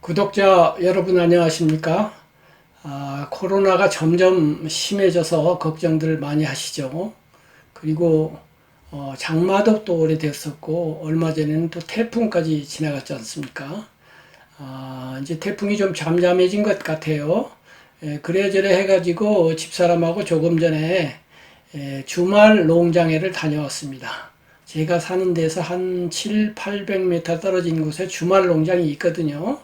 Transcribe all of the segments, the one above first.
구독자 여러분 안녕하십니까? 아, 코로나가 점점 심해져서 걱정들 많이 하시죠. 그리고 어, 장마도 또 오래됐었고 얼마 전에는 또 태풍까지 지나갔지 않습니까? 아, 이제 태풍이 좀 잠잠해진 것 같아요. 예, 그래저래 해가지고 집사람하고 조금 전에 예, 주말 농장회를 다녀왔습니다. 제가 사는 데서 한 7, 800m 떨어진 곳에 주말 농장이 있거든요.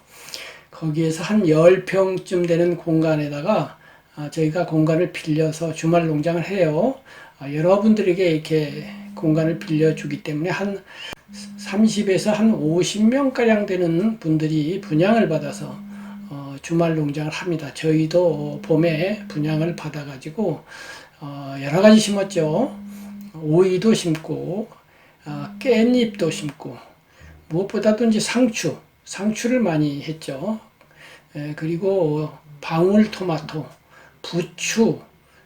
거기에서 한 10평쯤 되는 공간에다가 아, 저희가 공간을 빌려서 주말 농장을 해요. 아, 여러분들에게 이렇게 공간을 빌려주기 때문에 한 30에서 한 50명가량 되는 분들이 분양을 받아서 어, 주말 농장을 합니다. 저희도 봄에 분양을 받아가지고 어, 여러 가지 심었죠. 오이도 심고 아, 깻잎도 심고 무엇보다도 이제 상추, 상추를 많이 했죠. 에, 그리고 방울토마토, 부추,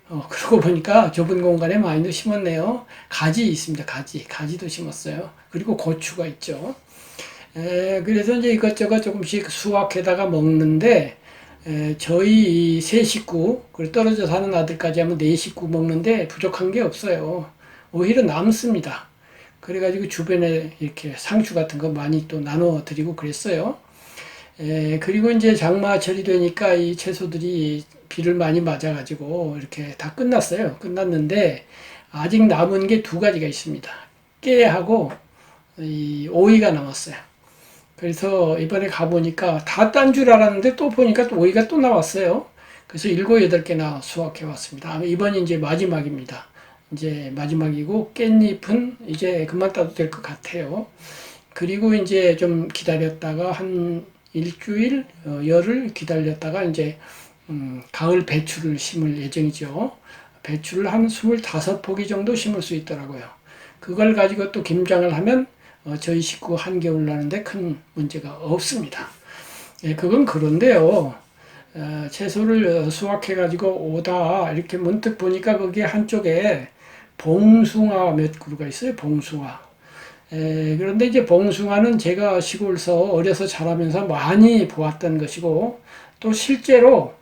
어, 그러고 보니까 좁은 공간에 많이도 심었네요. 가지 있습니다. 가지, 가지도 심었어요. 그리고 고추가 있죠. 에, 그래서 이제 이것저것 조금씩 수확해다가 먹는데 에, 저희 이세 식구, 그리고 떨어져 사는 아들까지 하면 네 식구 먹는데 부족한 게 없어요. 오히려 남습니다. 그래가지고 주변에 이렇게 상추 같은 거 많이 또 나눠 드리고 그랬어요. 에, 그리고 이제 장마철이 되니까 이 채소들이 비를 많이 맞아가지고 이렇게 다 끝났어요. 끝났는데 아직 남은 게 두 가지가 있습니다. 깨하고 이 오이가 남았어요. 그래서 이번에 가보니까 다 딴 줄 알았는데 또 보니까 또 오이가 또 나왔어요. 그래서 일곱 여덟 개나 수확해 왔습니다. 이번이 이제 마지막입니다. 이제 마지막이고 깻잎은 이제 그만 따도 될 것 같아요. 그리고 이제 좀 기다렸다가 한 일주일, 어, 열흘 기다렸다가 이제 음, 가을 배추를 심을 예정이죠. 배추를 한 25포기 정도 심을 수 있더라고요. 그걸 가지고 또 김장을 하면 어, 저희 식구 한겨울 나는데 큰 문제가 없습니다. 예, 그건 그런데요. 어, 채소를 수확해 가지고 오다 이렇게 문득 보니까 거기 한쪽에 봉숭아 몇 그루가 있어요. 봉숭아. 에, 그런데 이제 봉숭아는 제가 시골서 어려서 자라면서 많이 보았던 것이고 또 실제로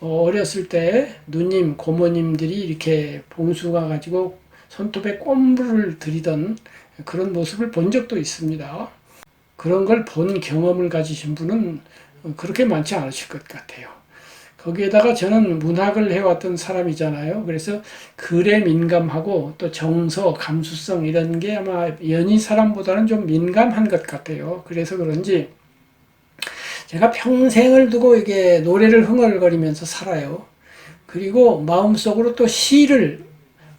어, 어렸을 때 누님, 고모님들이 이렇게 봉숭아 가지고 손톱에 꼼부를 들이던 그런 모습을 본 적도 있습니다. 그런 걸 본 경험을 가지신 분은 그렇게 많지 않으실 것 같아요. 거기에다가 저는 문학을 해왔던 사람이잖아요. 그래서 글에 민감하고 또 정서, 감수성 이런 게 아마 연희 사람보다는 좀 민감한 것 같아요. 그래서 그런지 제가 평생을 두고 이게 노래를 흥얼거리면서 살아요. 그리고 마음속으로 또 시를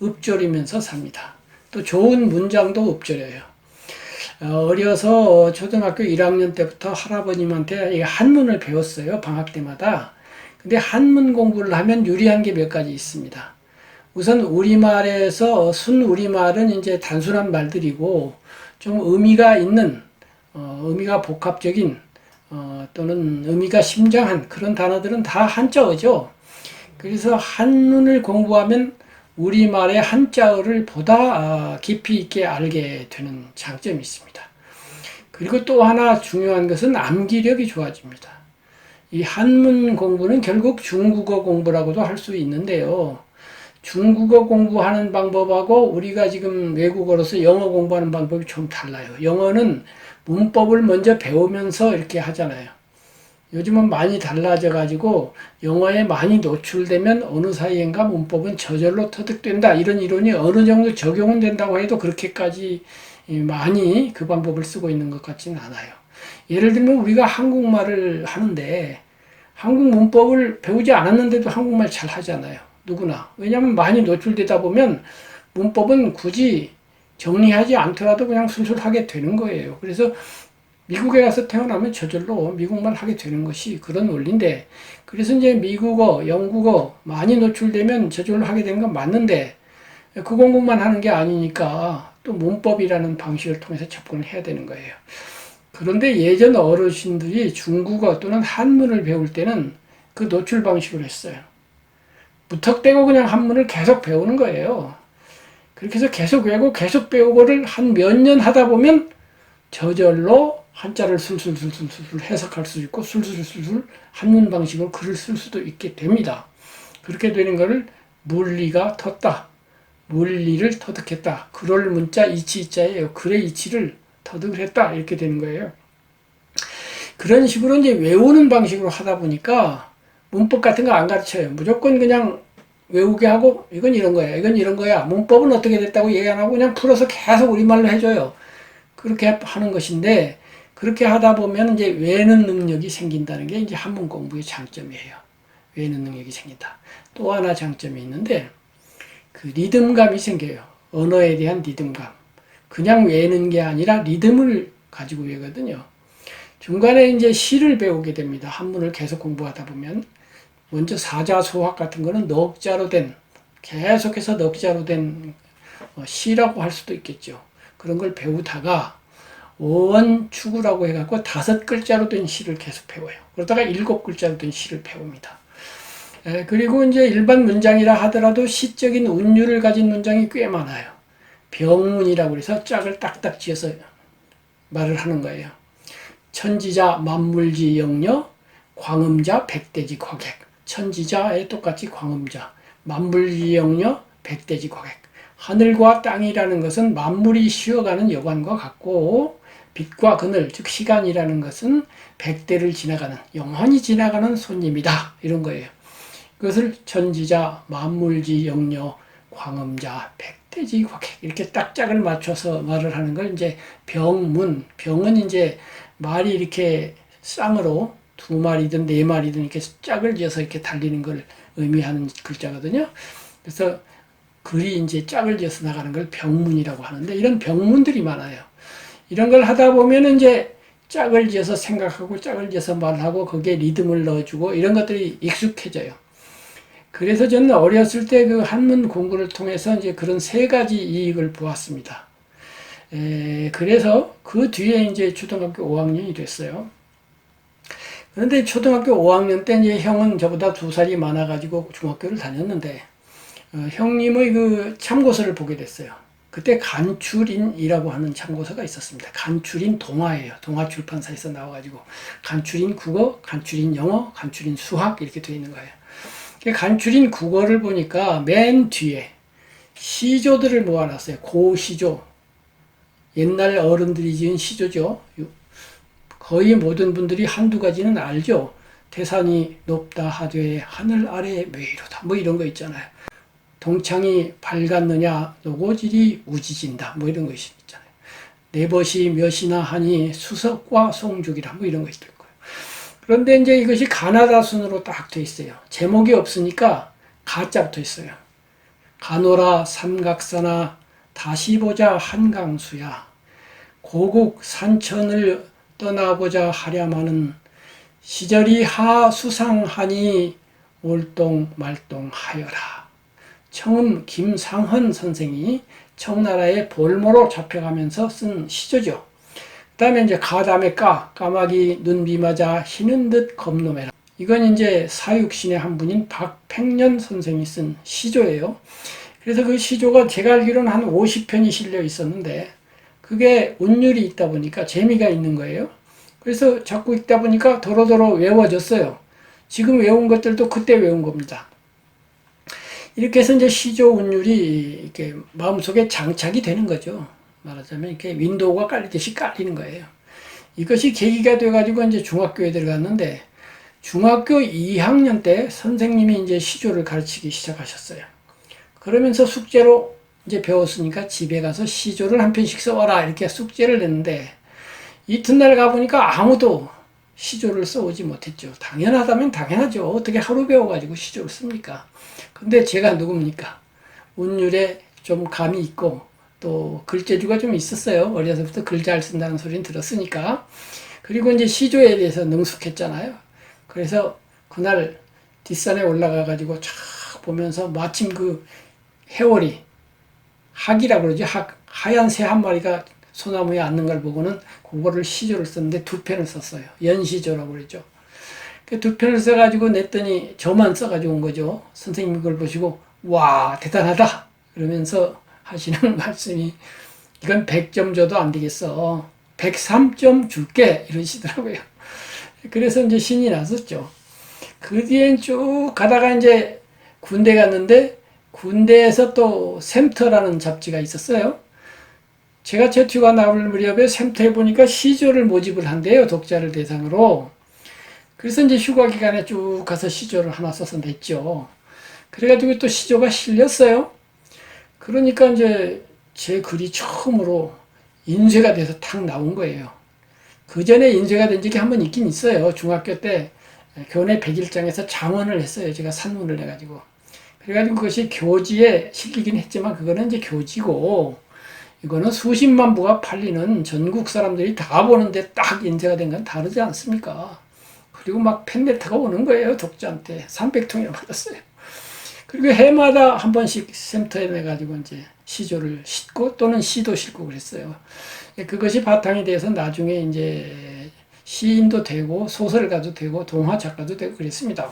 읊조리면서 삽니다. 또 좋은 문장도 읊조려요. 어, 어려서 초등학교 1학년 때부터 할아버님한테 이 한문을 배웠어요. 방학 때마다. 근데 한문 공부를 하면 유리한 게 몇 가지 있습니다. 우선 우리말에서 순 우리말은 이제 단순한 말들이고 좀 의미가 있는 어, 의미가 복합적인 어, 또는 의미가 심장한 그런 단어들은 다 한자어죠. 그래서 한문을 공부하면 우리말의 한자어를 보다 아, 깊이 있게 알게 되는 장점이 있습니다. 그리고 또 하나 중요한 것은 암기력이 좋아집니다. 이 한문 공부는 결국 중국어 공부라고도 할 수 있는데요. 중국어 공부하는 방법하고 우리가 지금 외국어로서 영어 공부하는 방법이 좀 달라요. 영어는 문법을 먼저 배우면서 이렇게 하잖아요. 요즘은 많이 달라져 가지고 영어에 많이 노출되면 어느 사이인가 문법은 저절로 터득된다. 이런 이론이 어느 정도 적용은 된다고 해도 그렇게까지 많이 그 방법을 쓰고 있는 것 같지는 않아요. 예를 들면 우리가 한국말을 하는데 한국 문법을 배우지 않았는데도 한국말 잘 하잖아요. 누구나. 왜냐하면 많이 노출되다 보면 문법은 굳이 정리하지 않더라도 그냥 술술 하게 되는 거예요. 그래서 미국에 가서 태어나면 저절로 미국말 하게 되는 것이 그런 원리인데, 그래서 이제 미국어, 영국어 많이 노출되면 저절로 하게 되는 건 맞는데, 그 공부만 하는 게 아니니까 또 문법이라는 방식을 통해서 접근을 해야 되는 거예요. 그런데 예전 어르신들이 중국어 또는 한문을 배울 때는 그 노출 방식을 했어요. 무턱대고 그냥 한문을 계속 배우는 거예요. 그렇게 해서 계속 외우고 계속 배우고를 한 몇 년 하다 보면 저절로 한자를 술술술술술 해석할 수 있고 술술술술 한문 방식으로 글을 쓸 수도 있게 됩니다. 그렇게 되는 것을 물리가 텄다. 물리를 터득했다. 그럴 문자 이치 이자예요. 글의 이치를 터득을 했다. 이렇게 되는 거예요. 그런 식으로 이제 외우는 방식으로 하다 보니까 문법 같은 거 안 가르쳐요. 무조건 그냥 외우게 하고 이건 이런 거야. 이건 이런 거야. 문법은 어떻게 됐다고 얘기 안 하고 그냥 풀어서 계속 우리말로 해줘요. 그렇게 하는 것인데 그렇게 하다 보면 이제 외는 능력이 생긴다는 게 이제 한문 공부의 장점이에요. 외는 능력이 생긴다. 또 하나 장점이 있는데 그 리듬감이 생겨요. 언어에 대한 리듬감. 그냥 외는 게 아니라 리듬을 가지고 외거든요. 중간에 이제 시를 배우게 됩니다. 한문을 계속 공부하다 보면 먼저 사자소학 같은 거는 넉자로 된 계속해서 넉자로 된 어, 시라고 할 수도 있겠죠. 그런 걸 배우다가 오원추구라고 해갖고 다섯 글자로 된 시를 계속 배워요. 그러다가 일곱 글자로 된 시를 배웁니다. 에, 그리고 이제 일반 문장이라 하더라도 시적인 운율을 가진 문장이 꽤 많아요. 병문이라고 해서 짝을 딱딱 지어서 말을 하는 거예요. 천지자 만물지 영녀 광음자 백대지 과객. 천지자에 똑같이 광음자. 만물지 영녀 백대지 과객. 하늘과 땅이라는 것은 만물이 쉬어가는 여관과 같고 빛과 그늘 즉 시간이라는 것은 백대를 지나가는 영원히 지나가는 손님이다. 이런 거예요. 그것을 천지자 만물지 영녀 광음자 백 대지 과객 이렇게 딱 짝을 맞춰서 말을 하는 걸 이제 병문 병은 이제 말이 이렇게 쌍으로 두 마리든 네 마리든 이렇게 짝을 지어서 이렇게 달리는 걸 의미하는 글자거든요. 그래서 글이 이제 짝을 지어서 나가는 걸 병문이라고 하는데 이런 병문들이 많아요. 이런 걸 하다 보면 이제 짝을 지어서 생각하고 짝을 지어서 말하고 거기에 리듬을 넣어주고 이런 것들이 익숙해져요. 그래서 저는 어렸을 때 그 한문 공부를 통해서 이제 그런 세 가지 이익을 보았습니다. 에, 그래서 그 뒤에 이제 초등학교 5학년이 됐어요. 그런데 초등학교 5학년 때 이제 형은 저보다 두 살이 많아가지고 중학교를 다녔는데 어, 형님의 그 참고서를 보게 됐어요. 그때 간출인이라고 하는 참고서가 있었습니다. 간출인 동화예요. 동화 출판사에서 나와가지고 간출인 국어, 간출인 영어, 간출인 수학 이렇게 되어 있는 거예요. 간출인 국어를 보니까 맨 뒤에 시조들을 모아놨어요. 고시조. 옛날 어른들이 지은 시조죠. 거의 모든 분들이 한두 가지는 알죠. 태산이 높다 하되 하늘 아래 메이로다. 뭐 이런 거 있잖아요. 동창이 밝았느냐 노고질이 우지진다. 뭐 이런 것이 있잖아요. 내벗이 몇이나 하니 수석과 송죽이라 뭐 이런 것이 있고 그런데 이제 이것이 가나다 순으로 딱 돼 있어요. 제목이 없으니까 가짜 붙어 있어요. 가노라 삼각사나 다시 보자 한강수야. 고국 산천을 떠나보자 하랴마는 시절이 하수상하니 올동 말동하여라. 청음 김상헌 선생이 청나라의 볼모로 잡혀가면서 쓴 시조죠. 그 다음에 이제 가담에 까, 까마귀 눈 비 맞아 희는 듯 겁놈해라. 이건 이제 사육신의 한 분인 박팽년 선생이 쓴 시조예요. 그래서 그 시조가 제가 알기로는 한 50편이 실려 있었는데 그게 운율이 있다 보니까 재미가 있는 거예요. 그래서 자꾸 읽다 보니까 도로도로 외워졌어요. 지금 외운 것들도 그때 외운 겁니다. 이렇게 해서 이제 시조 운율이 이렇게 마음속에 장착이 되는 거죠. 말하자면 이렇게 윈도우가 깔리듯이 깔리는 거예요. 이것이 계기가 돼가지고 이제 중학교에 들어갔는데 중학교 2학년 때 선생님이 이제 시조를 가르치기 시작하셨어요. 그러면서 숙제로 이제 배웠으니까 집에 가서 시조를 한 편씩 써와라 이렇게 숙제를 냈는데 이튿날 가보니까 아무도 시조를 써오지 못했죠. 당연하다면 당연하죠. 어떻게 하루 배워가지고 시조를 씁니까? 근데 제가 누굽니까? 운율에 좀 감이 있고 또 글재주가 좀 있었어요. 어려서부터 글 잘 쓴다는 소리는 들었으니까. 그리고 이제 시조에 대해서 능숙했잖아요. 그래서 그날 뒷산에 올라가 가지고 쫙 보면서 마침 그 해월이 학이라 그러죠. 학 하얀 새 한 마리가 소나무에 앉는 걸 보고는 그거를 시조를 썼는데 두 편을 썼어요. 연시조라고 그랬죠. 그 두 편을 써가지고 냈더니 저만 써가지고 온 거죠. 선생님이 그걸 보시고 와 대단하다 그러면서 하시는 말씀이 이건 100점 줘도 안 되겠어. 103점 줄게 이러시더라고요. 그래서 이제 신이 났었죠. 그 뒤엔 쭉 가다가 이제 군대 갔는데 군대에서 또 샘터라는 잡지가 있었어요. 제가 제투가 나올 무렵에 샘터에 보니까 시조를 모집을 한대요. 독자를 대상으로. 그래서 이제 휴가 기간에 쭉 가서 시조를 하나 써서 냈죠. 그래가지고 또 시조가 실렸어요. 그러니까 이제 제 글이 처음으로 인쇄가 돼서 탁 나온 거예요. 그 전에 인쇄가 된 적이 한 번 있긴 있어요. 중학교 때 교내 백일장에서 장원을 했어요. 제가 산문을 해가지고. 그래가지고 그것이 교지에 실리긴 했지만 그거는 이제 교지고 이거는 수십만 부가 팔리는 전국 사람들이 다 보는데 딱 인쇄가 된 건 다르지 않습니까? 그리고 막 팬레터가 오는 거예요. 독자한테. 300통이나 받았어요. 그리고 해마다 한 번씩 센터에 내가지고 이제 시조를 싣고 또는 시도 싣고 그랬어요. 그것이 바탕이 돼서 나중에 이제 시인도 되고 소설가도 되고 동화 작가도 되고 그랬습니다.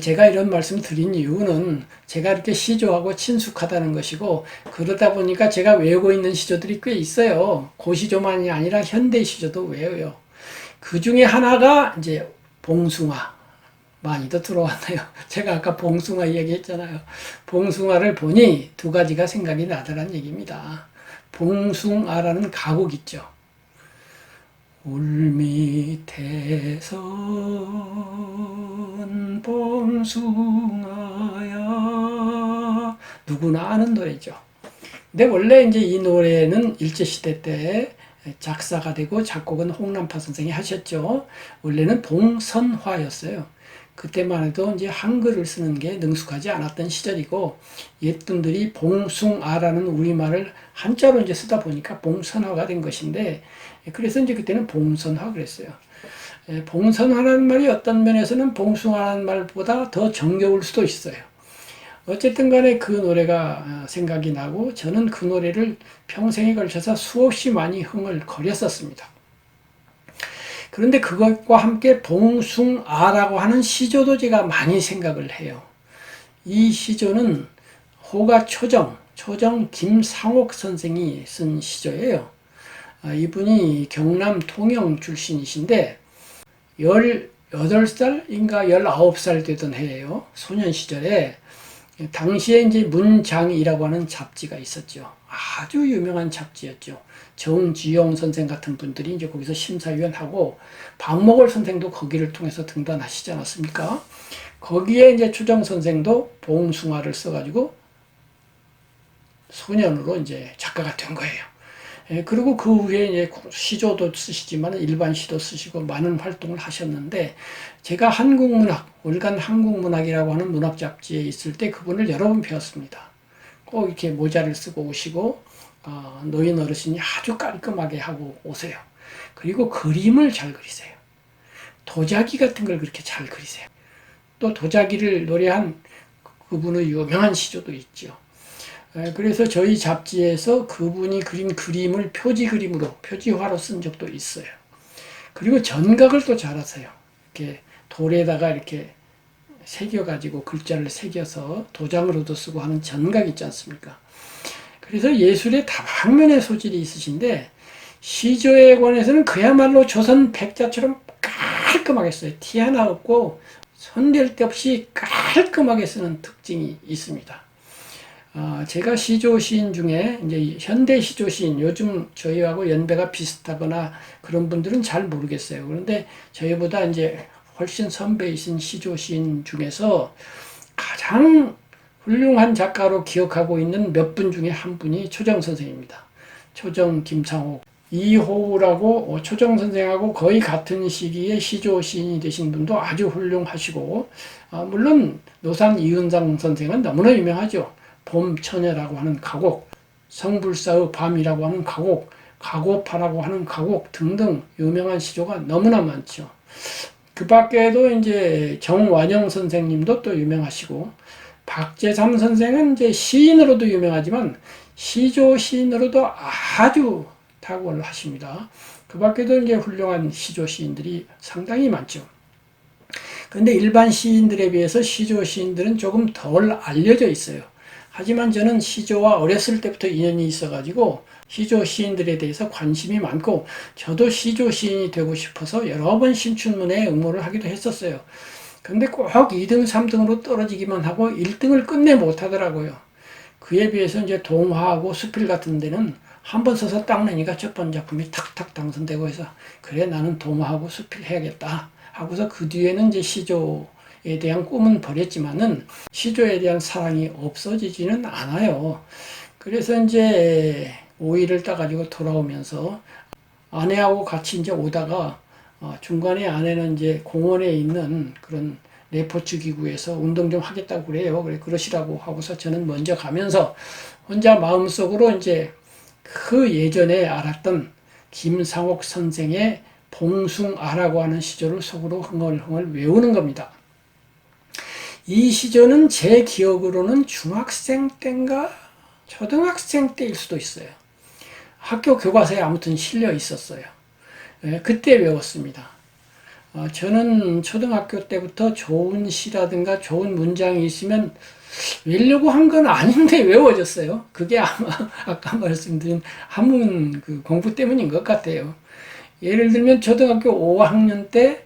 제가 이런 말씀 드린 이유는 제가 이렇게 시조하고 친숙하다는 것이고 그러다 보니까 제가 외우고 있는 시조들이 꽤 있어요. 고시조만이 아니라 현대 시조도 외워요. 그 중에 하나가 이제 봉숭아. 많이도 들어왔네요. 제가 아까 봉숭아 얘기했잖아요. 봉숭아를 보니 두 가지가 생각이 나더란 얘기입니다. 봉숭아라는 가곡 있죠. 울 밑에선 봉숭아야 누구나 아는 노래죠. 근데 원래 이제 이 노래는 일제시대 때 작사가 되고 작곡은 홍남파 선생이 하셨죠. 원래는 봉선화였어요. 그때만 해도 이제 한글을 쓰는 게 능숙하지 않았던 시절이고 옛분들이 봉숭아라는 우리말을 한자로 이제 쓰다 보니까 봉선화가 된 것인데 그래서 이제 그때는 봉선화 그랬어요. 예, 봉선화라는 말이 어떤 면에서는 봉숭아라는 말보다 더 정겨울 수도 있어요. 어쨌든 간에 그 노래가 어, 생각이 나고 저는 그 노래를 평생에 걸쳐서 수없이 많이 흥을 거렸었습니다. 그런데 그것과 함께 봉숭아라고 하는 시조도 제가 많이 생각을 해요. 이 시조는 호가 초정, 초정 김상옥 선생이 쓴 시조예요. 아, 이분이 경남 통영 출신이신데 18살인가 19살 되던 해예요. 소년 시절에 당시에 이제 문장이라고 하는 잡지가 있었죠. 아주 유명한 잡지였죠. 정지용 선생 같은 분들이 이제 거기서 심사위원하고 박목월 선생도 거기를 통해서 등단하시지 않았습니까? 거기에 이제 추정 선생도 봉숭아를 써가지고 소년으로 이제 작가가 된 거예요. 예, 그리고 그 후에 이제 시조도 쓰시지만 일반 시도 쓰시고 많은 활동을 하셨는데 제가 한국문학, 월간 한국문학이라고 하는 문학 잡지에 있을 때 그분을 여러 번 배웠습니다. 꼭 이렇게 모자를 쓰고 오시고 어, 노인 어르신이 아주 깔끔하게 하고 오세요. 그리고 그림을 잘 그리세요. 도자기 같은 걸 그렇게 잘 그리세요. 또 도자기를 노래한 그분의 유명한 시조도 있죠. 그래서 저희 잡지에서 그분이 그린 그림을 표지 그림으로, 표지화로 쓴 적도 있어요. 그리고 전각을 또 잘하세요. 이렇게 돌에다가 이렇게 새겨가지고 글자를 새겨서 도장으로도 쓰고 하는 전각 있지 않습니까? 그래서 예술의 다방면의 소질이 있으신데 시조에 관해서는 그야말로 조선 백자처럼 깔끔하게 써요. 티 하나 없고 손댈 데 없이 깔끔하게 쓰는 특징이 있습니다. 어, 제가 시조 시인 중에 이제 현대 시조 시인 요즘 저희하고 연배가 비슷하거나 그런 분들은 잘 모르겠어요. 그런데 저희보다 이제 훨씬 선배이신 시조 시인 중에서 가장 훌륭한 작가로 기억하고 있는 몇 분 중에 한 분이 초정 선생입니다. 초정 김창호 이호우라고 초정 선생하고 거의 같은 시기에 시조 시인이 되신 분도 아주 훌륭하시고 어, 물론 노산 이은상 선생은 너무나 유명하죠. 봄처녀라고 하는 가곡, 성불사의 밤이라고 하는 가곡, 가고파라고 하는 가곡 등등 유명한 시조가 너무나 많죠. 그 밖에도 이제 정완영 선생님도 또 유명하시고, 박재삼 선생은 이제 시인으로도 유명하지만 시조 시인으로도 아주 탁월하십니다. 그 밖에도 이제 훌륭한 시조 시인들이 상당히 많죠. 그런데 일반 시인들에 비해서 시조 시인들은 조금 덜 알려져 있어요. 하지만 저는 시조와 어렸을 때부터 인연이 있어가지고 시조 시인들에 대해서 관심이 많고 저도 시조 시인이 되고 싶어서 여러 번 신춘문예에 응모를 하기도 했었어요. 근데 꼭 2등, 3등으로 떨어지기만 하고 1등을 끝내 못하더라고요. 그에 비해서 이제 동화하고 수필 같은 데는 한 번 써서 딱 내니까 첫 번째 작품이 탁탁 당선되고 해서 그래 나는 동화하고 수필 해야겠다 하고서 그 뒤에는 이제 시조에 대한 꿈은 버렸지만은 시조에 대한 사랑이 없어지지는 않아요. 그래서 이제 오이를 따가지고 돌아오면서 아내하고 같이 이제 오다가 어, 중간에 아내는 이제 공원에 있는 그런 레포츠 기구에서 운동 좀 하겠다고 그래요. 그래 그러시라고 하고서 저는 먼저 가면서 혼자 마음속으로 이제 그 예전에 알았던 김상옥 선생의 봉숭아라고 하는 시조를 속으로 흥얼흥얼 외우는 겁니다. 이 시조는 제 기억으로는 중학생 때인가 초등학생 때일 수도 있어요. 학교 교과서에 아무튼 실려 있었어요. 예, 그때 외웠습니다. 어, 저는 초등학교 때부터 좋은 시라든가 좋은 문장이 있으면 외우려고 한 건 아닌데 외워졌어요. 그게 아마 아까 말씀드린 한문 그 공부 때문인 것 같아요. 예를 들면 초등학교 5학년 때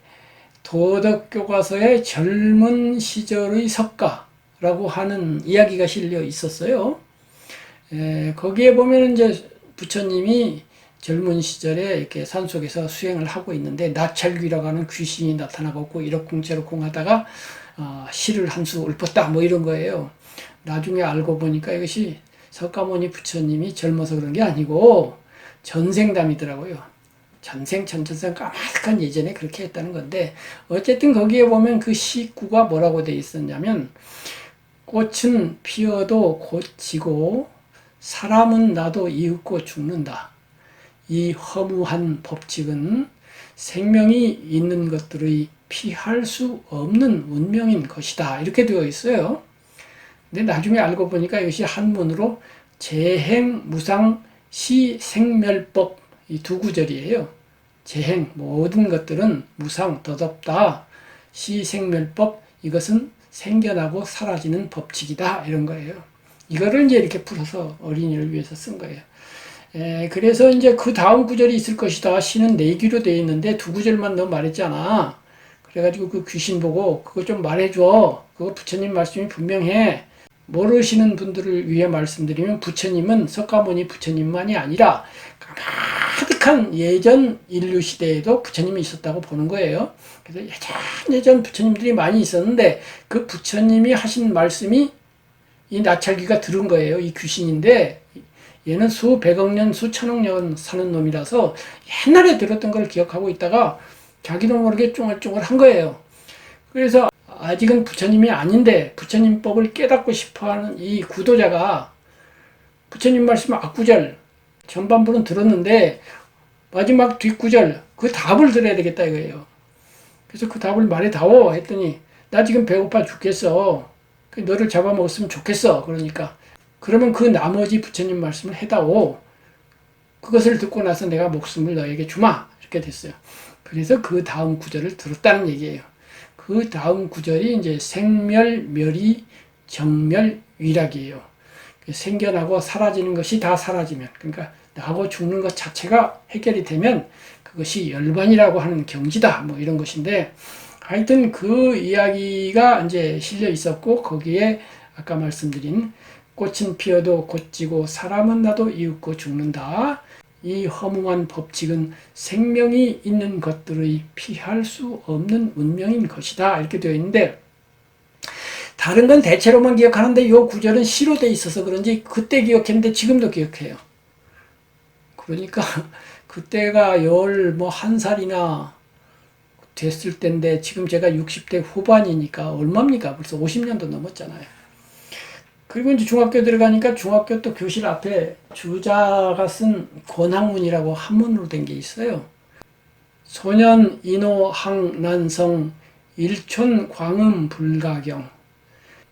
도덕 교과서에 젊은 시절의 석가라고 하는 이야기가 실려 있었어요. 에, 거기에 보면 이제 부처님이 젊은 시절에 이렇게 산속에서 수행을 하고 있는데 나찰귀라고 하는 귀신이 나타나고 이러쿵저러쿵 하다가 어, 시를 한 수 읊었다 뭐 이런 거예요. 나중에 알고 보니까 이것이 석가모니 부처님이 젊어서 그런 게 아니고 전생담이더라고요. 전생 전전생 까마득한 예전에 그렇게 했다는 건데 어쨌든 거기에 보면 그 시구가 뭐라고 돼 있었냐면 꽃은 피어도 곧 지고 사람은 나도 이윽고 죽는다. 이 허무한 법칙은 생명이 있는 것들의 피할 수 없는 운명인 것이다. 이렇게 되어 있어요. 근데 나중에 알고 보니까 이것이 한문으로 재행, 무상, 시, 생멸법 이 두 구절이에요. 재행, 모든 것들은 무상, 덧없다. 시, 생멸법, 이것은 생겨나고 사라지는 법칙이다. 이런 거예요. 이거를 이제 이렇게 풀어서 어린이를 위해서 쓴 거예요. 에, 그래서 이제 그 다음 구절이 있을 것이다. 시는 네 귀로 되어 있는데 두 구절만 너 말했잖아. 그래가지고 그 귀신 보고 그거 좀 말해줘. 그거 부처님 말씀이 분명해. 모르시는 분들을 위해 말씀드리면 부처님은 석가모니 부처님만이 아니라 가득한 예전 인류 시대에도 부처님이 있었다고 보는 거예요. 그래서 예전 예전 부처님들이 많이 있었는데 그 부처님이 하신 말씀이 이 나찰기가 들은 거예요. 이 귀신인데 얘는 수백억 년, 수천억 년 사는 놈이라서 옛날에 들었던 걸 기억하고 있다가 자기도 모르게 쫑알쫑알 한 거예요. 그래서 아직은 부처님이 아닌데 부처님 법을 깨닫고 싶어 하는 이 구도자가 부처님 말씀 앞구절 전반부는 들었는데 마지막 뒷구절 그 답을 들어야 되겠다 이거예요. 그래서 그 답을 말해다오 했더니 나 지금 배고파 죽겠어. 너를 잡아먹었으면 좋겠어. 그러니까 그러면 그 나머지 부처님 말씀을 해다오. 그것을 듣고 나서 내가 목숨을 너에게 주마. 이렇게 됐어요. 그래서 그 다음 구절을 들었다는 얘기예요. 그 다음 구절이 이제 생멸, 멸이, 정멸, 위락이에요. 생겨나고 사라지는 것이 다 사라지면, 그러니까 나고 죽는 것 자체가 해결이 되면 그것이 열반이라고 하는 경지다. 뭐 이런 것인데, 하여튼 그 이야기가 이제 실려 있었고, 거기에 아까 말씀드린 꽃은 피어도 곧 지고 사람은 나도 이윽고 죽는다. 이 허무한 법칙은 생명이 있는 것들의 피할 수 없는 운명인 것이다. 이렇게 되어 있는데 다른 건 대체로만 기억하는데 이 구절은 시로 돼 있어서 그런지 그때 기억했는데 지금도 기억해요. 그러니까 그때가 열 뭐 한 살이나 됐을 때인데 지금 제가 60대 후반이니까 얼마입니까? 벌써 50년도 넘었잖아요. 그리고 이제 중학교 들어가니까 중학교 또 교실 앞에 주자가 쓴 권학문이라고 한문으로 된 게 있어요. 소년 인호 항난성 일촌 광음 불가경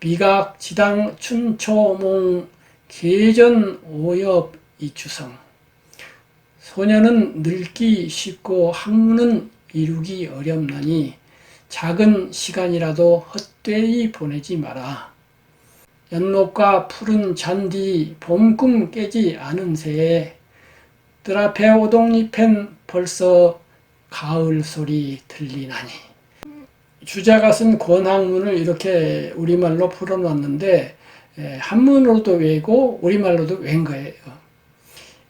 비각 지당 춘초몽 계전 오엽 이추성 소년은 늙기 쉽고 학문은 이루기 어렵나니 작은 시간이라도 헛되이 보내지 마라. 연못과 푸른 잔디 봄꿈 깨지 않은 새에 뜰 앞에 오동잎엔 벌써 가을 소리 들리나니 주자가 쓴 권학문을 이렇게 우리말로 풀어놨는데 에, 한문으로도 외고 우리말로도 외인 거예요.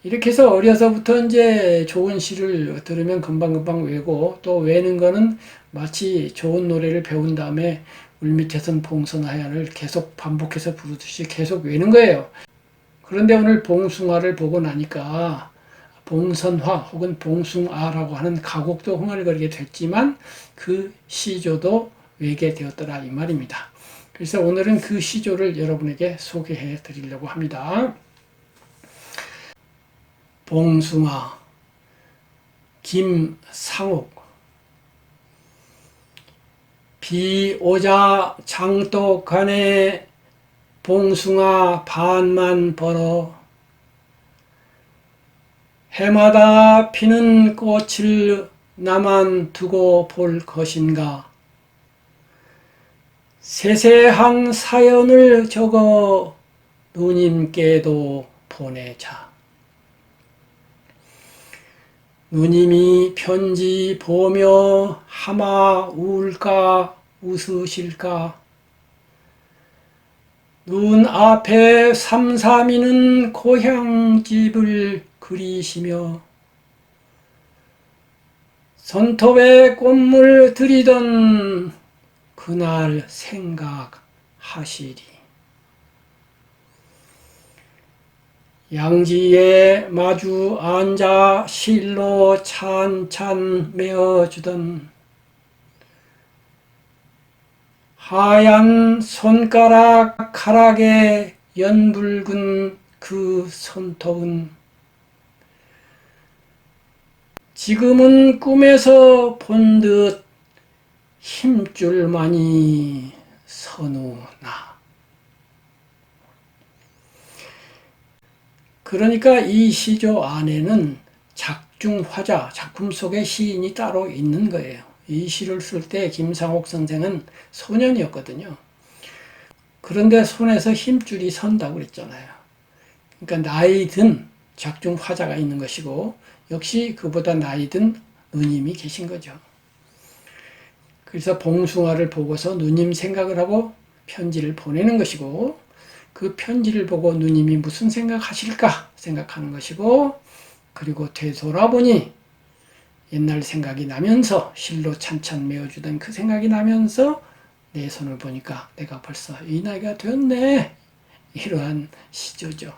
이렇게 해서 어려서부터 이제 좋은 시를 들으면 금방금방 외고 또 외는 거는 마치 좋은 노래를 배운 다음에 물밑에선 봉선하야를 계속 반복해서 부르듯이 계속 외는 거예요. 그런데 오늘 봉숭아를 보고 나니까 봉선화 혹은 봉숭아라고 하는 가곡도 흥얼거리게 됐지만 그 시조도 외게 되었더라 이 말입니다. 그래서 오늘은 그 시조를 여러분에게 소개해 드리려고 합니다. 봉숭아 김상욱 비 오자 장독간에 봉숭아 반만 벌어 해마다 피는 꽃을 나만 두고 볼 것인가 세세한 사연을 적어 누님께도 보내자. 누님이 편지 보며 하마 울까 웃으실까 눈 앞에 삼삼이는 고향집을 그리시며 손톱에 꽃물 들이던 그날 생각하시리. 양지에 마주 앉아 실로 찬찬 메어주던 하얀 손가락 가락에 연붉은 그 손톱은 지금은 꿈에서 본 듯 힘줄만이 선우나. 그러니까 이 시조 안에는 작중화자, 작품 속에 시인이 따로 있는 거예요. 이 시를 쓸 때 김상옥 선생은 소년이었거든요. 그런데 손에서 힘줄이 선다고 그랬잖아요. 그러니까 나이 든 작중화자가 있는 것이고 역시 그보다 나이 든 누님이 계신 거죠. 그래서 봉숭아를 보고서 누님 생각을 하고 편지를 보내는 것이고 그 편지를 보고 누님이 무슨 생각하실까 생각하는 것이고 그리고 되돌아보니 옛날 생각이 나면서 실로 찬찬 메어주던 그 생각이 나면서 내 손을 보니까 내가 벌써 이 나이가 되었네 이러한 시조죠.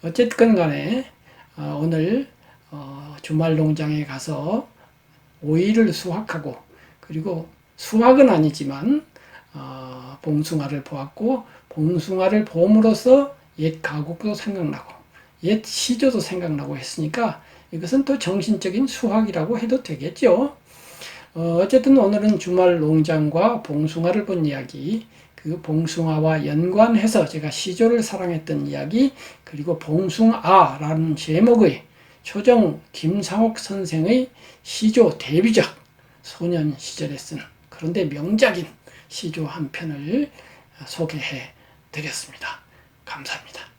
어쨌든 간에 어, 오늘 어, 주말 농장에 가서 오이를 수확하고 그리고 수확은 아니지만 어, 봉숭아를 보았고 봉숭아를 봄으로써 옛 가곡도 생각나고 옛 시조도 생각나고 했으니까 이것은 또 정신적인 수학이라고 해도 되겠죠. 어, 어쨌든 오늘은 주말 농장과 봉숭아를 본 이야기, 그 봉숭아와 연관해서 제가 시조를 사랑했던 이야기, 그리고 봉숭아라는 제목의 초정 김상옥 선생의 시조 데뷔작 소년 시절에 쓴 그런데 명작인 시조 한 편을 소개해 드렸습니다. 감사합니다.